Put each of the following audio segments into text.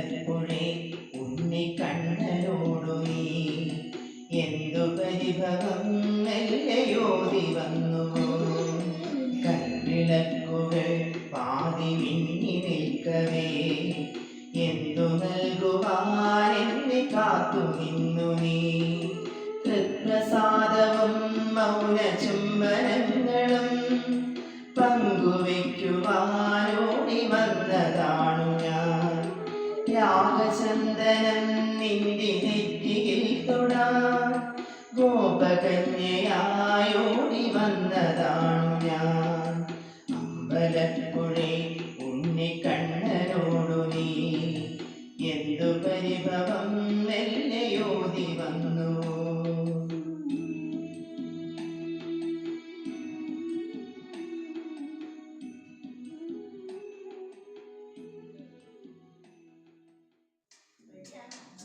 അമ്പലപ്പുഴേ ഉണ്ണിക്കണ്ണനോടു നീ എന്തു പരിഭവം മെല്ലയോതി വന്നു കണ്ണിളക്കുകൾ പാതി മിന്നി നിൽക്കവേ. എന്തു നൽകുവാൻ എന്നെ കാത്തു നിന്നു നീ. തൃപ്രസാദവും മൗനചും രാഗചന്ദനം നിന്റെ നെറ്റിയിൽ തൊടാൻ ഗോപകന്യയായോടി വന്നതാണു ഞാൻ. അമ്പലപ്പുഴെ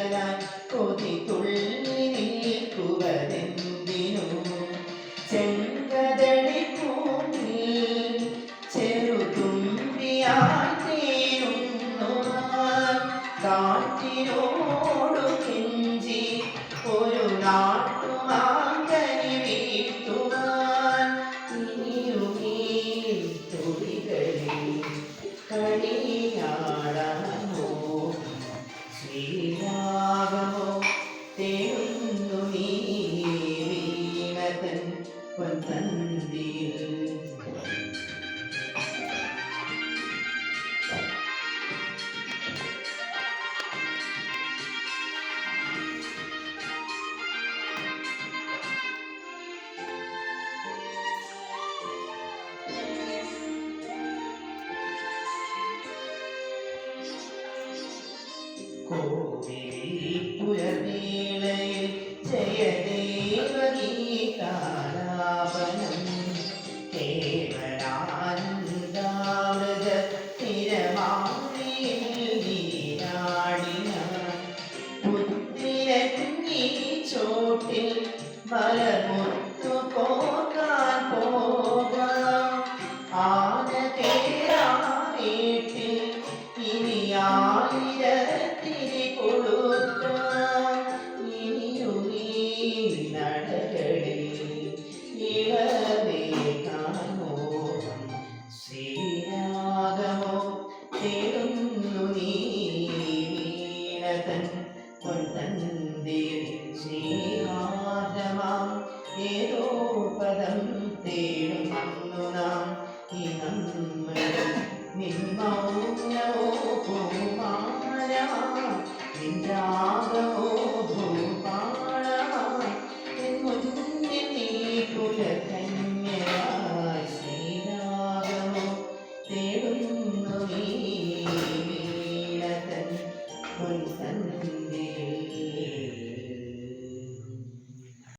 and I ശ്രീരാഗമോ തേടുന്നു നീ വീണതൻ പൊന്തന്തിയിൽ జీవగీతాల ഏതോ പദം തേടുന്നു നാം. ഈ നമ്മൾ നിന്മൗനമോ ഭൂമാനമാ നിന്ദാഗമോ